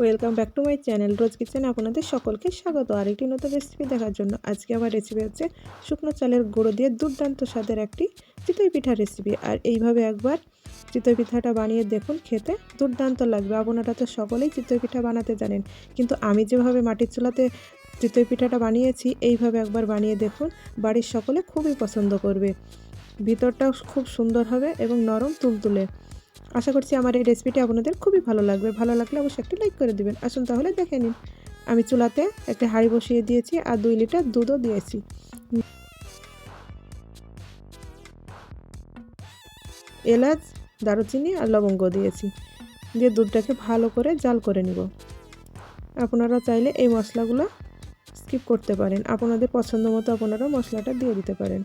Welcome back to my channel Rose কিচেনে আপনাদের সকলকে স্বাগত। আরেকটি নতুন রেসিপি দেখার জন্য আজকে আমার রেসিপি হচ্ছে শুকনো চালের গুঁড়ো দিয়ে দুর্দান্ত স্বাদের একটি চিতই পিঠার রেসিপি আর এইভাবে একবার চিতই পিঠাটা বানিয়ে দেখুন, খেতে দুর্দান্ত লাগবে। আপনারা তো সকলেই চিতই পিঠা বানাতে জানেন, কিন্তু আমি যেভাবে মাটির চুলাতে চিতই পিঠাটা বানিয়েছি, এইভাবে একবার বানিয়ে দেখুন, বাড়ির সকলে খুবই পছন্দ করবে। ভিতরটাও খুব সুন্দর হবে এবং নরম তুলতুলে। আশা করছি আমার এই রেসিপিটি আপনাদের খুবই ভালো লাগবে। ভালো লাগলে অবশ্যই একটি লাইক করে দিবেন। আসুন তাহলে দেখে নিন। আমি চুলাতে একটা হাঁড়ি বসিয়ে দিয়েছি আর দুই লিটার দুধও দিয়েছি। এলাচ, দারুচিনি আর লবঙ্গ দিয়েছি। দিয়ে দুধটাকে ভালো করে জাল করে নিব। আপনারা চাইলে এই মশলাগুলো স্কিপ করতে পারেন। আপনাদের পছন্দ মতো আপনারা মশলাটা দিয়ে দিতে পারেন।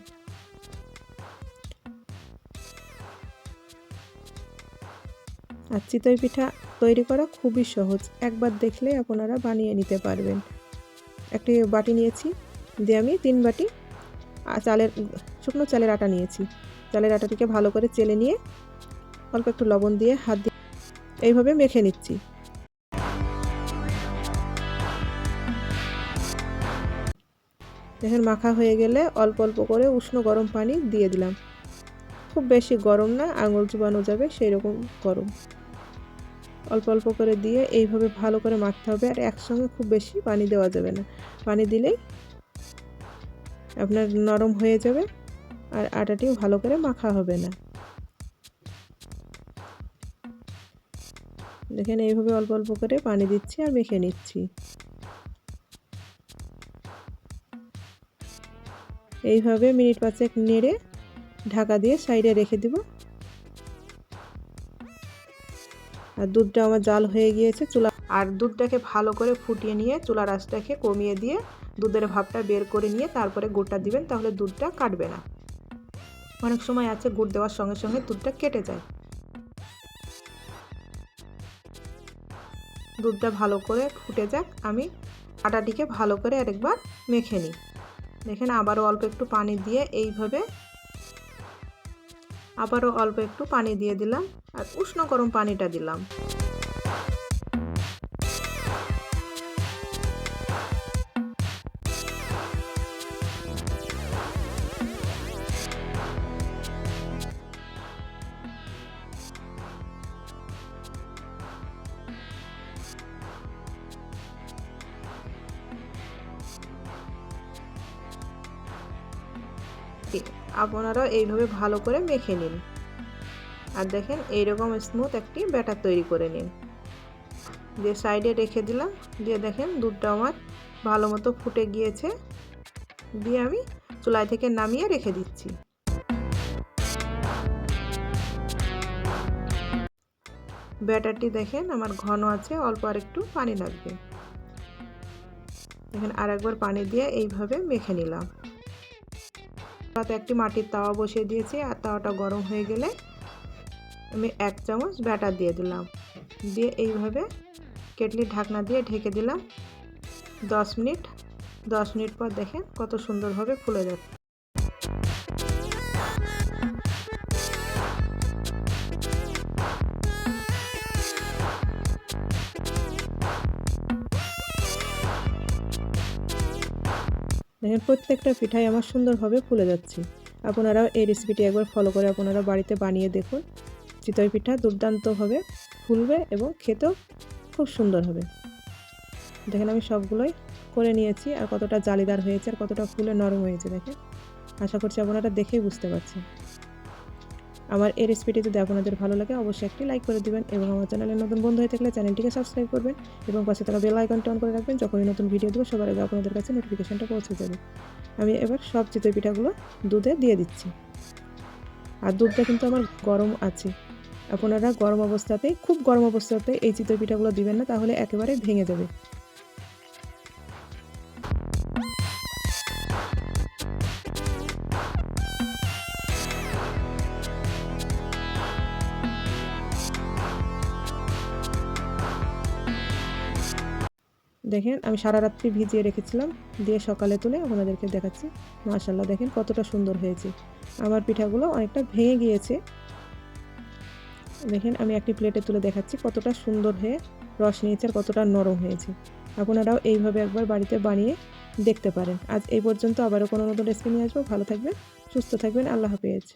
আর চিতই পিঠা তৈরি করা খুবই সহজ। একবার দেখলে আপনারা বানিয়ে নিতে পারবেন। একটি বাটি নিয়েছি, দিয়ে আমি তিন বাটি চালের, শুকনো চালের আটা নিয়েছি। চালের আটাটিকে ভালো করে চেলে নিয়ে অল্প একটু লবণ দিয়ে হাত দিয়ে এইভাবে মেখে নিচ্ছি। দেখেন, মাখা হয়ে গেলে অল্প অল্প করে উষ্ণ গরম পানি দিয়ে দিলাম। খুব বেশি গরম না, আঙুল চুবানো যাবে সেই রকম গরম। অল্প অল্প করে দিয়ে এইভাবে ভালো করে মাখতে হবে আর একসঙ্গে খুব বেশি পানি দেওয়া যাবে না। পানি দিলেই আপনার নরম হয়ে যাবে আর আটাটিও ভালো করে মাখা হবে না। দেখেন এইভাবে অল্প অল্প করে পানি দিচ্ছি আর মেখে নিচ্ছি। এইভাবে মিনিট পাঁচেক নেড়ে ঢাকা দিয়ে সাইডে রেখে দিব। দুধটা আমার জাল হয়ে গিয়েছে, চুলা আর দুধটাকে ভালো করে ফুটিয়ে নিয়ে চুলা রাসটাকে কমিয়ে দিয়ে দুধের ভাবটা বের করে নিয়ে তারপরে গুড়টা দিবেন, তাহলে দুধটা কাটবে না। অনেক সময় আছে গুড় দেওয়ার সঙ্গে সঙ্গে দুধটা কেটে যায়। দুধটা ভালো করে ফুটে যাক, আমি আটাটিকে ভালো করে আরেকবার মেখে নিই। দেখেন আবারও অল্প একটু পানি দিয়ে এইভাবে আবারও অল্প একটু পানি দিয়ে দিলাম আর উষ্ণ গরম পানিটা দিলাম। আপনারাও এইভাবে ভালো করে মেখে নিন। আর দেখেন, এইরকম স্মুথ একটি ব্যাটার তৈরি করে নিন। দিয়ে সাইডে রেখে দিলাম, দিয়ে দেখেন দুধটা আমার ভালো মতো ফুটে গিয়েছে। দিয়ে আমি চুলাই থেকে নামিয়ে রেখে দিচ্ছি। ব্যাটারটি দেখেন, আমার ঘন আছে, অল্প আর একটু পানি লাগবে। দেখেন আর একবার পানি দিয়ে এইভাবে মেখে নিলাম। তাতে একটি মাটির তাওয়া বসিয়ে দিয়েছি আর তাওয়াটা গরম হয়ে গেলে আমি এক চামচ ব্যাটার দিয়ে দিলাম। দিয়ে এইভাবে কেটলির ঢাকনা দিয়ে ঢেকে দিলাম। দশ মিনিট দশ মিনিট পর দেখেন কত সুন্দরভাবে খুলে যাচ্ছে। দেখেন, প্রত্যেকটা পিঠাই আমার সুন্দরভাবে ফুলে যাচ্ছে। আপনারাও এই রেসিপিটি একবার ফলো করে আপনারা বাড়িতে বানিয়ে দেখুন। চিতই পিঠা দুর্দান্তভাবে ফুলবে এবং খেতেও খুব সুন্দর হবে। দেখেন, আমি সবগুলোই করে নিয়েছি, আর কতটা জালিদার হয়েছে আর কতটা ফুলে নরম হয়েছে, দেখেন। আশা করছি আপনারা দেখেই বুঝতে পারছেন। আমার এই রেসিপিটি যদি আপনাদের ভালো লাগে, অবশ্যই একটি লাইক করে দেবেন এবং আমার চ্যানেলে নতুন বন্ধু হয়ে থাকলে চ্যানেলটিকে সাবস্ক্রাইব করবেন এবং পাশে থাকা বেল আইকনটা অন করে রাখবেন যখনই নতুন ভিডিও দেবো, সবার আগে আপনাদের কাছে নোটিফিকেশানটা পৌঁছে যাবে। আমি এবার সব চিতই পিঠাগুলো দুধে দিয়ে দিচ্ছি। আর দুধটা কিন্তু আমার গরম আছে। আপনারা গরম অবস্থাতেই, খুব গরম অবস্থাতে এই চিতই পিঠাগুলো দিবেন না, তাহলে একেবারে ভেঙে যাবে। দেখেন, আমি সারা রাত্রি ভিজিয়ে রেখেছিলাম, দিয়ে সকালে তুলে আপনাদেরকে দেখাচ্ছি। মাশাল্লাহ দেখেন কতটা সুন্দর হয়েছে। আমার পিঠাগুলো অনেকটা ভেঙে গিয়েছে। দেখেন, আমি একটি প্লেটে তুলে দেখাচ্ছি কতটা সুন্দর হয়ে, রস নিয়েছে আর কতটা নরম হয়েছে। আপনারাও এইভাবে একবার বাড়িতে বানিয়ে দেখতে পারেন। আজ এই পর্যন্ত আবারও কোনো নতুন রেসিপি নিয়ে আসব। ভালো থাকবেন, সুস্থ থাকবেন। আল্লাহ হাফেজ।